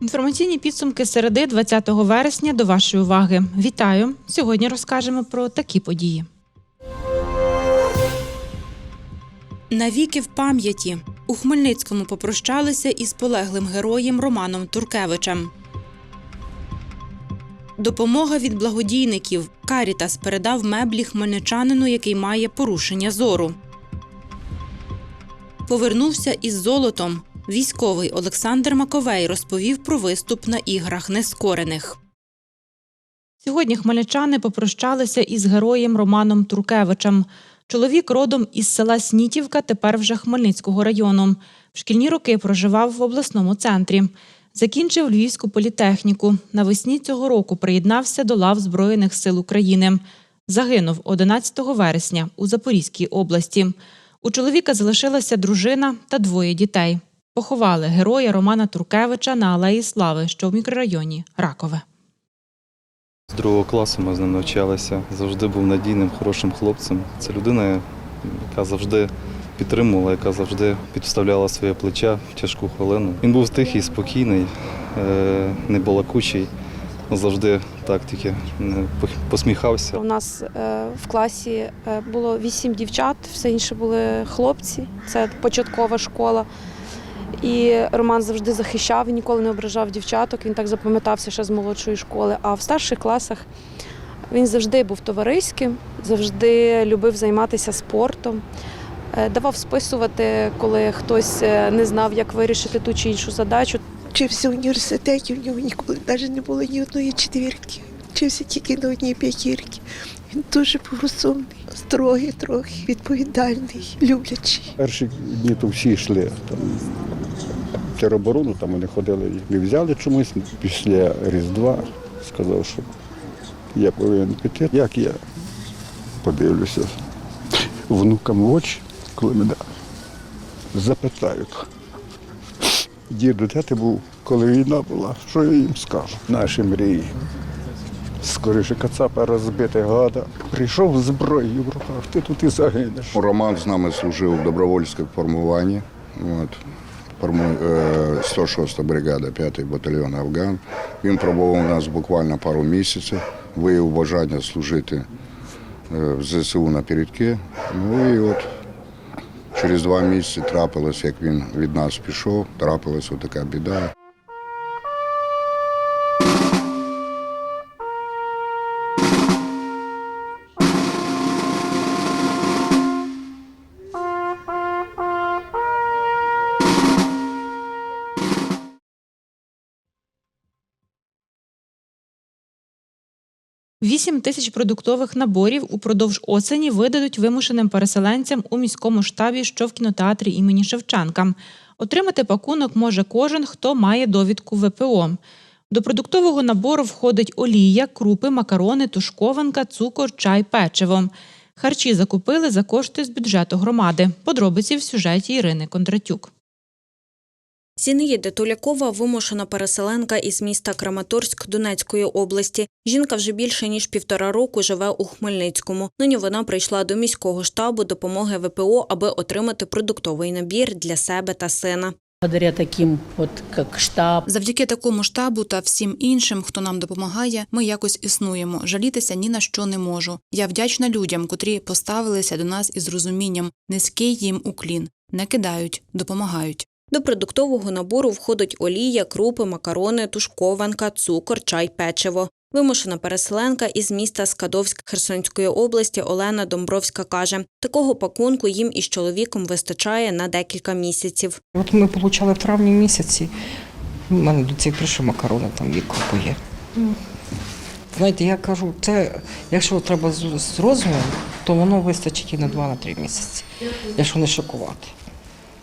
Інформаційні підсумки середи 20 вересня до вашої уваги. Вітаю! Сьогодні розкажемо про такі події. Навіки в пам'яті у Хмельницькому попрощалися із полеглим героєм Романом Туркевичем. Допомога від благодійників. Карітас передав меблі хмельничанину, який має порушення зору. Повернувся із золотом. Військовий Олександр Маковей розповів про виступ на іграх нескорених. Сьогодні хмельничани попрощалися із героєм Романом Туркевичем. Чоловік родом із села Снітівка, тепер вже Хмельницького району. В шкільні роки проживав в обласному центрі. Закінчив Львівську політехніку. Навесні цього року приєднався до лав Збройних сил України. Загинув 11 вересня у Запорізькій області. У чоловіка залишилася дружина та двоє дітей. Поховали героя Романа Туркевича на Алеї Слави, що в мікрорайоні Ракове. З другого класу ми з ним навчалися. Завжди був надійним, хорошим хлопцем. Це людина, яка завжди підтримувала, яка завжди підставляла своє плече в тяжку хвилину. Він був тихий, спокійний, е, не балакучий, завжди так тільки е, посміхався. У нас е, в класі було вісім дівчат, все інше були хлопці. Це початкова школа. І Роман завжди захищав, ніколи не ображав дівчаток. Він так запам'ятався ще з молодшої школи. А в старших класах він завжди був товариським, завжди любив займатися спортом. Е, Давав списувати, коли хтось е, не знав, як вирішити ту чи іншу задачу. Вчився в університеті, у нього ніколи навіть не було ні одної четвірки. Вчився тільки на одній п'ятірки. Він дуже був розумний, строгий трохи, відповідальний, люблячий. Перші дні то всі йшли там, в тероборону, там вони ходили і взяли чомусь. Після Різдва сказав, що я повинен піти. Як я подивлюся внукам в очі, коли мене запитають. Діду, де ти був, коли війна була? Що я їм скажу? Наші мрії. Скоріше кацапа розбити гада. Прийшов зброєю в руках, ти тут і загинеш. Роман з нами служив в добровольському формуванні. От. Форму- е, 106 бригада, 5-й батальйон Афган. Він пробував у нас буквально пару місяців, виявив бажання служити е, в ЗСУ на передки. Ну і от через два місяці трапилось, як він від нас пішов, трапилась така біда. Вісім тисяч продуктових наборів упродовж осені видадуть вимушеним переселенцям у міському штабі, що в кінотеатрі імені Шевченка. Отримати пакунок може кожен, хто має довідку ВПО. До продуктового набору входить олія, крупи, макарони, тушкованка, цукор, чай, печиво. Харчі закупили за кошти з бюджету громади. Подробиці в сюжеті Ірини Кондратюк. Зінаїда Тулякова – вимушена переселенка із міста Краматорськ Донецької області. Жінка вже більше ніж півтора року живе у Хмельницькому. Нині вона прийшла до міського штабу допомоги ВПО, аби отримати продуктовий набір для себе та сина. Благодаря таким, вот как штаб, Завдяки такому штабу та всім іншим, хто нам допомагає, ми якось існуємо. Жалітися ні на що не можу. Я вдячна людям, котрі поставилися до нас із розумінням. Низький їм уклін, не кидають, допомагають. До продуктового набору входить олія, крупи, макарони, тушкованка, цукор, чай, печиво. Вимушена переселенка із міста Скадовськ Херсонської області Олена Домбровська каже, такого пакунку їм із чоловіком вистачає на декілька місяців. От ми отримали в травні місяці. У мене до цих прийшов макарони, там є є. Знаєте, я кажу, це якщо треба з розумом, то воно вистачить і на 2-3 місяці, якщо не шокувати.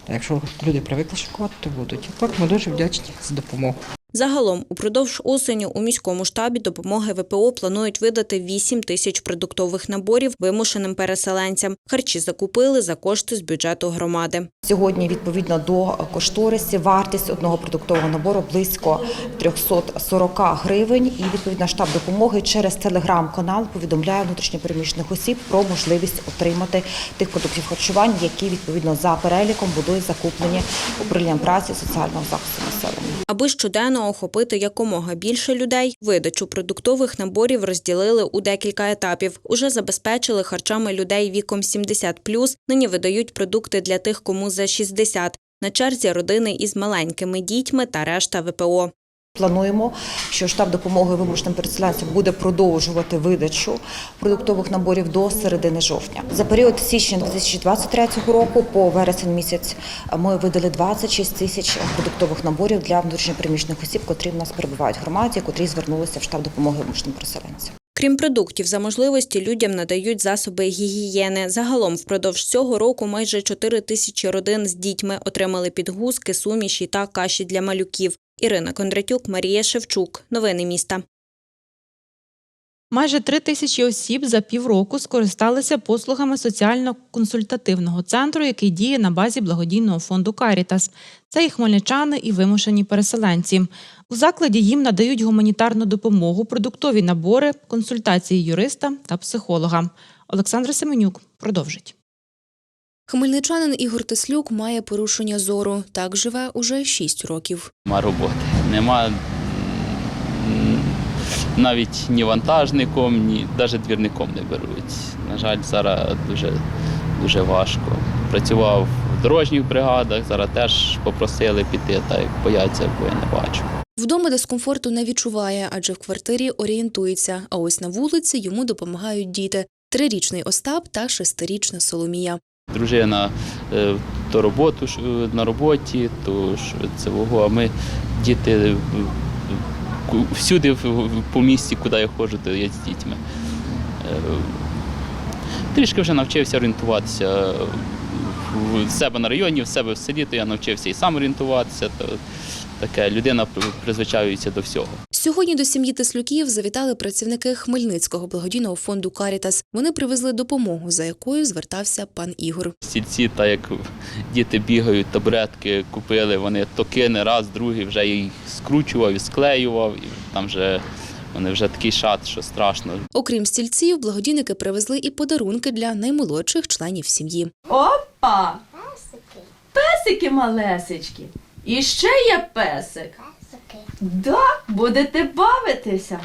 А якщо люди привикли шокувати, то будуть. Так ми дуже вдячні за допомогу. Загалом, упродовж осені у міському штабі допомоги ВПО планують видати 8 тисяч продуктових наборів вимушеним переселенцям. Харчі закупили за кошти з бюджету громади. Сьогодні, відповідно до кошторисів, вартість одного продуктового набору близько 340 гривень. І відповідно штаб допомоги через телеграм-канал повідомляє внутрішньопереміщених осіб про можливість отримати тих продуктів харчування, які відповідно за переліком будуть закуплені управлінням праці і соціального захисту населення. Аби щоденно охопити якомога більше людей, видачу продуктових наборів розділили у декілька етапів. Уже забезпечили харчами людей віком 70+, нині видають продукти для тих, кому за 60. На черзі родини із маленькими дітьми та решта ВПО. Плануємо, що штаб допомоги вимушеним переселенцям буде продовжувати видачу продуктових наборів до середини жовтня. За період січня 2023 року по вересень місяць ми видали 26 тисяч продуктових наборів для внутрішньопереміщених осіб, котрі в нас перебувають в громаді, котрі звернулися в штаб допомоги вимушеним переселенцям. Крім продуктів, за можливості людям надають засоби гігієни. Загалом впродовж цього року майже 4 тисячі родин з дітьми отримали підгузки, суміші та каші для малюків. Ірина Кондратюк, Марія Шевчук. Новини міста. Майже три тисячі осіб за півроку скористалися послугами соціально-консультативного центру, який діє на базі благодійного фонду Карітас. Це і хмельничани, і вимушені переселенці. У закладі їм надають гуманітарну допомогу, продуктові набори, консультації юриста та психолога. Олександра Семенюк продовжить. Хмельничанин Ігор Теслюк має порушення зору. Так живе уже 6 років. Нема роботи. Нема навіть ні вантажником, ні навіть двірником не беруть. На жаль, зараз дуже, дуже важко. Працював в дорожніх бригадах, зараз теж попросили піти, та й бояться, бо я не бачу. Вдома дискомфорту не відчуває, адже в квартирі орієнтується. А ось на вулиці йому допомагають діти: трирічний Остап та шестирічна Соломія. Дружина е, то роботу е, на роботі, то це вого, а ми діти всюди по місті, куди я ходжу, то я з дітьми. Е, Трішки вже навчився орієнтуватися в- себе на районі, в себе в селі, то я навчився і сам орієнтуватися. То таке людина при- призвичаюється до всього. Сьогодні до сім'ї Теслюків завітали працівники Хмельницького благодійного фонду Карітас. Вони привезли допомогу, за якою звертався пан Ігор. Стільці, так як діти бігають, табуретки купили, вони то кине раз, другий вже їх скручував і склеював, і там вже вони вже такий шат, що страшно. Окрім стільців, благодійники привезли і подарунки для наймолодших членів сім'ї. Опа! Песики. Песики малесечки. І ще є песик. Да, будете бавитися.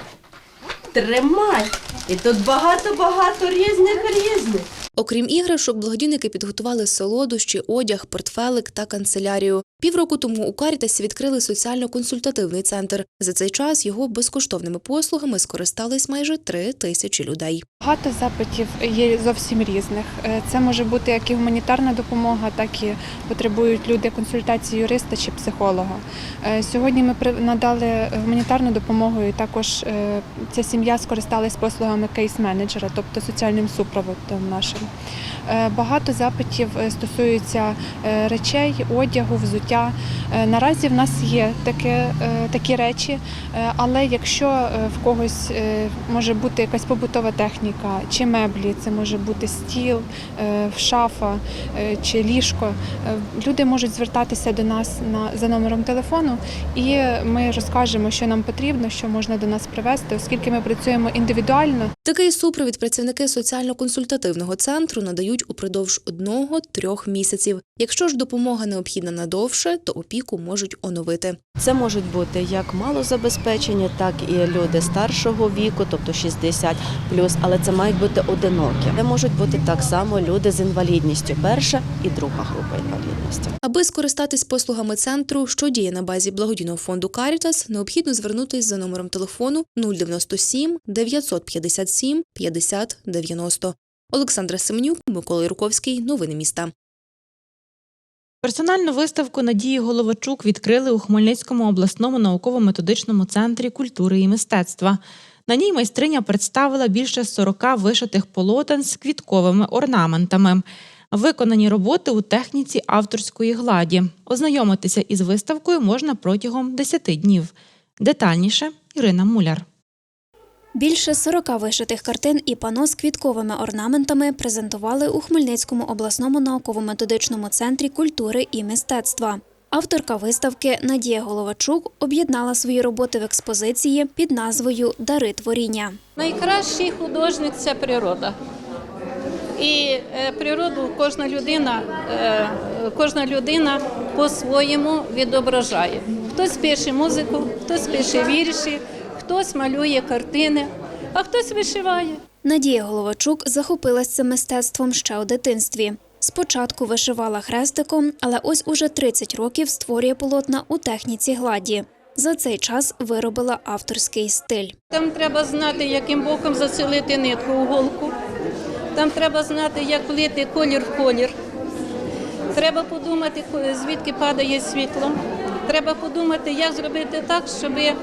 Тримай. І тут багато-багато різних різних. Окрім іграшок, благодійники підготували солодощі, одяг, портфелик та канцелярію. Півроку тому у Карітасі відкрили соціально-консультативний центр. За цей час його безкоштовними послугами скористались майже три тисячі людей. Багато запитів є зовсім різних. Е, Це може бути як і гуманітарна допомога, так і потребують люди консультації юриста чи психолога. Е, Сьогодні ми надали гуманітарну допомогу, і також е, ця сім'я скористалась послугами кейс-менеджера, тобто соціальним супроводом нашим. Багато запитів стосуються речей, одягу, взуття. Е, Наразі в нас є таке, е, такі речі, е, але якщо в когось може бути якась побутова техніка чи меблі, це може бути стіл, шафа чи ліжко, люди можуть звертатися до нас на за номером телефону, і ми розкажемо, що нам потрібно, що можна до нас привезти, оскільки ми працюємо індивідуально. Такий супровід працівники соціально-консультативного центру надають упродовж одного-трьох місяців. Якщо ж допомога необхідна надовше, то опіку можуть оновити. Це можуть бути як малозабезпечені, так і люди старшого віку, тобто 60 але це мають бути одинокі. Це можуть бути так само люди з інвалідністю, перша і друга група інвалідності. Аби скористатись послугами центру, що діє на базі благодійного фонду Карітас, необхідно звернутись за номером телефону 097 957 50 90. Олександра Семенюк, Микола Юрковський. Новини міста. Персональну виставку Надії Головачук відкрили у Хмельницькому обласному науково-методичному центрі культури і мистецтва. На ній майстриня представила більше 40 вишитих полотен з квітковими орнаментами. Виконані роботи у техніці авторської гладі. Ознайомитися із виставкою можна протягом 10 днів. Детальніше Ірина Муляр. Більше 40 вишитих картин і пано з квітковими орнаментами презентували у Хмельницькому обласному науково-методичному центрі культури і мистецтва. Авторка виставки Надія Головачук об'єднала свої роботи в експозиції під назвою Дари творіння. Найкращий художник це природа. І е, природу кожна людина, е, кожна людина по-своєму відображає. Хтось пише музику, хтось пише вірші, хтось малює картини, а хтось вишиває. Надія Головачук захопилась цим мистецтвом ще у дитинстві. Спочатку вишивала хрестиком, але ось уже 30 років створює полотна у техніці гладі. За цей час виробила авторський стиль. Там треба знати, яким боком зацілити нитку у голку. Там треба знати, як влити колір в колір. Треба подумати, звідки падає світло. Треба подумати, як зробити так, щоб м,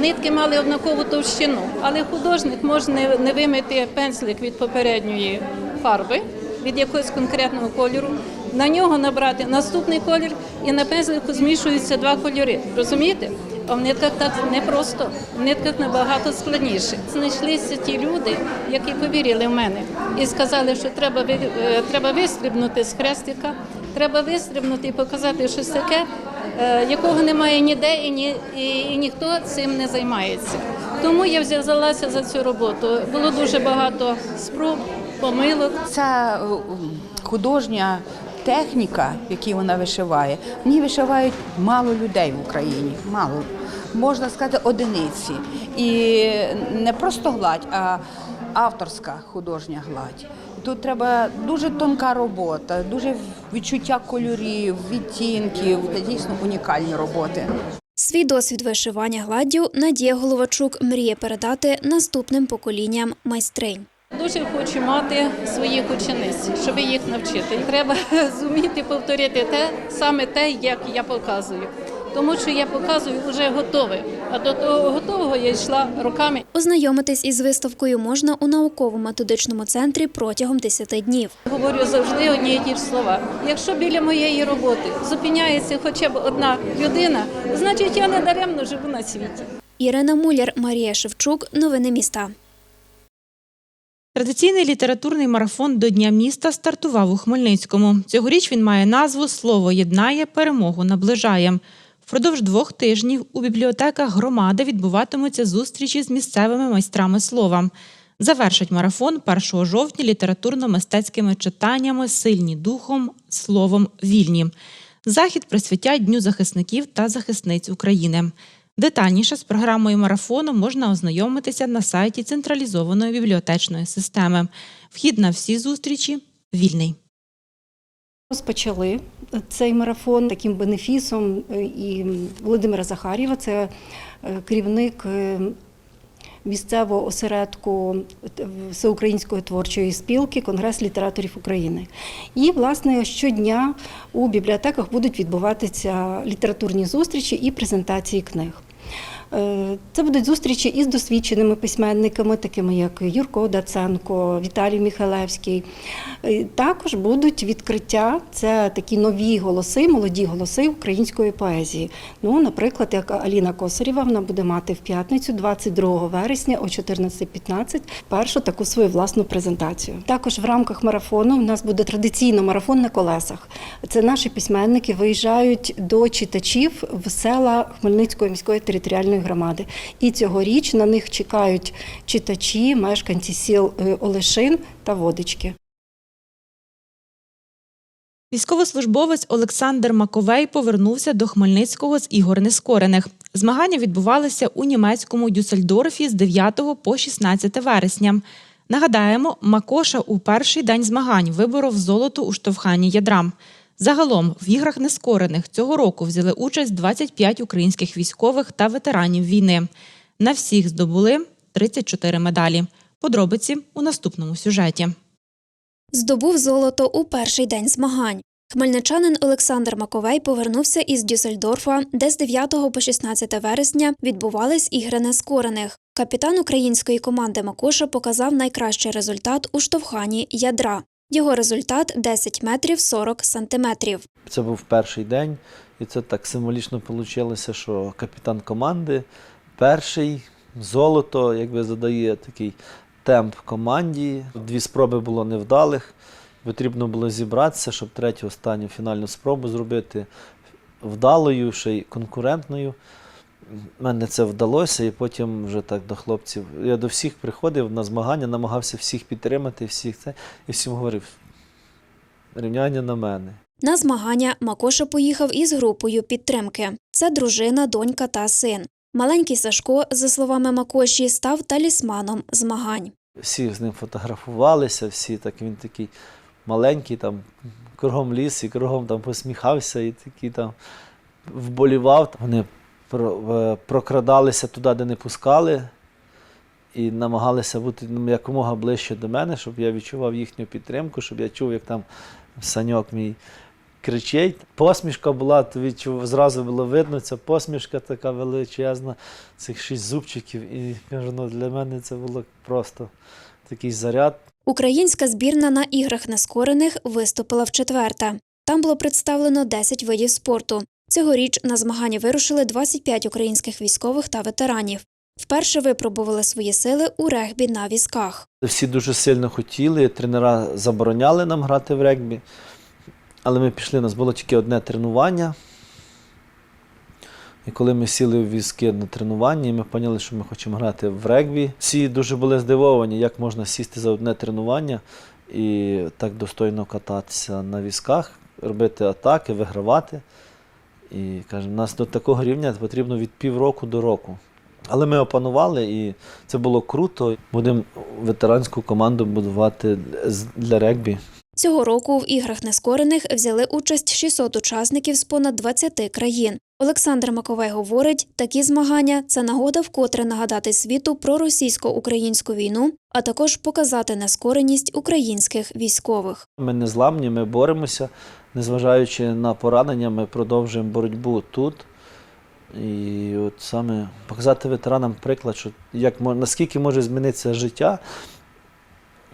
нитки мали однакову товщину. Але художник може не- не вимити пензлик від попередньої фарби, від якогось конкретного кольору, на нього набрати наступний колір, і на пензлику змішуються два кольори. Розумієте? А в нитках так непросто, в нитках набагато складніше. Знайшлися ті люди, які повірили в мене і сказали, що треба е, треба вистрибнути з хрестика, треба вистрибнути і показати щось таке, якого немає ніде, і, ні, і, ніхто цим не займається. Тому я взялася за цю роботу. Було дуже багато спроб, помилок. Ця е, художня техніка, якій вона вишиває, ній вишивають мало людей в Україні. Мало. Можна сказати, одиниці. І не просто гладь, а авторська художня гладь. Тут треба дуже тонка робота, дуже відчуття кольорів, відтінків, це дійсно унікальні роботи. Свій досвід вишивання гладдю Надія Головачук мріє передати наступним поколінням майстринь. Дуже хочу мати своїх учениць, щоб їх навчити. Треба зуміти повторити те, саме те, як я показую. Тому що я показую вже готове, а до того готового я йшла роками. Ознайомитись із виставкою можна у науково-методичному центрі протягом 10 днів. Говорю завжди одні і ті ж слова. Якщо біля моєї роботи зупиняється хоча б одна людина, значить я не даремно живу на світі. Ірина Муляр, Марія Шевчук. Новини міста. Традиційний літературний марафон до Дня міста стартував у Хмельницькому. Цьогоріч він має назву Слово єднає, перемогу наближає. Впродовж двох тижнів у бібліотеках громади відбуватимуться зустрічі з місцевими майстрами слова. Завершить марафон 1 жовтня літературно-мистецькими читаннями Сильні духом, словом вільні. Захід присвятять Дню захисників та захисниць України. Детальніше з програмою марафону можна ознайомитися на сайті централізованої бібліотечної системи. Вхід на всі зустрічі вільний. Розпочали цей марафон таким бенефісом е, і Володимира Захарєва, це е, керівник е, місцевого осередку Всеукраїнської творчої спілки Конгрес літераторів України. І, власне, щодня у бібліотеках будуть відбуватися літературні зустрічі і презентації книг. Е, Це будуть зустрічі із досвідченими письменниками, такими як Юрко Даценко, Віталій Міхалевський. Е, Також будуть відкриття, це такі нові голоси, молоді голоси української поезії. Ну, наприклад, як Аліна Косарєва, вона буде мати в п'ятницю, 22 вересня о 14.15, першу таку свою власну презентацію. Також в рамках марафону у нас буде традиційно марафон на колесах. Це наші письменники виїжджають до читачів в села Хмельницької міської територіальної громади. І цьогоріч на них чекають читачі, мешканці сіл е, Олешин та Водички. Військовослужбовець Олександр Маковей повернувся до Хмельницького з ігор нескорених. Змагання відбувалися у німецькому Дюссельдорфі з 9 по 16 вересня. Нагадаємо, Макоша у перший день змагань виборов золото у штовханні ядрам. Загалом в іграх нескорених цього року взяли участь 25 українських військових та ветеранів війни. На всіх здобули 34 медалі. Подробиці у наступному сюжеті. Здобув золото у перший день змагань. Хмельничанин Олександр Маковей повернувся із Дюссельдорфа, де з 9 по 16 вересня відбувались ігри нескорених. Капітан української команди Макоша показав найкращий результат у штовханні ядра. Його результат 10 метрів 40 сантиметрів. Це був перший день. І це так символічно вийшло, що капітан команди перший золото, якби задає такий темп команді. Дві спроби було невдалих. Потрібно було зібратися, щоб третю останню фінальну спробу зробити вдалою, ще й конкурентною. Мене це вдалося, і потім вже так до хлопців. Я до всіх приходив на змагання, намагався всіх підтримати, всіх це, і всім говорив: рівняння на мене. На змагання Макоша поїхав із групою підтримки. Це дружина, донька та син. Маленький Сашко, за словами Макоші, став талісманом змагань. Всі з ним фотографувалися, всі так він такий маленький, там кругом ліс і кругом там посміхався і такий там вболівав. Вони прокрадалися туди, де не пускали, і намагалися бути ну, якомога ближче до мене, щоб я відчував їхню підтримку, щоб я чув, як там саньок мій кричить. Посмішка була, то відчув, зразу було видно, ця посмішка така величезна, цих шість зубчиків. І кажу, ну, для мене це було просто такий заряд. Українська збірна на іграх нескорених виступила вчетверте. Там було представлено 10 видів спорту. Цьогоріч на змагання вирушили 25 українських військових та ветеранів. Вперше випробували свої сили у регбі на візках. Всі дуже сильно хотіли, тренера забороняли нам грати в регбі. Але ми пішли, у нас було тільки одне тренування. І коли ми сіли в візки на тренуванні, ми поняли, що ми хочемо грати в регбі. Всі дуже були здивовані, як можна сісти за одне тренування і так достойно кататися на візках, робити атаки, вигравати. І каже, нас до такого рівня потрібно від півроку до року. Але ми опанували, і це було круто. Будемо ветеранську команду будувати для регбі. Цього року в іграх нескорених взяли участь 600 учасників з понад 20 країн. Олександр Маковей говорить, такі змагання це нагода вкотре нагадати світу про російсько-українську війну, а також показати нескореність українських військових. Ми не зламні, ми боремося, незважаючи на поранення, ми продовжуємо боротьбу тут. І от саме показати ветеранам приклад, що як наскільки може змінитися життя,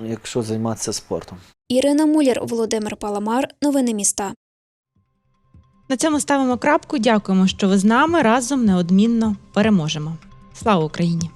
якщо займатися спортом. Ірина Муляр, Володимир Паламар. Новини міста. На цьому ставимо крапку. Дякуємо, що ви з нами разом неодмінно переможемо. Слава Україні!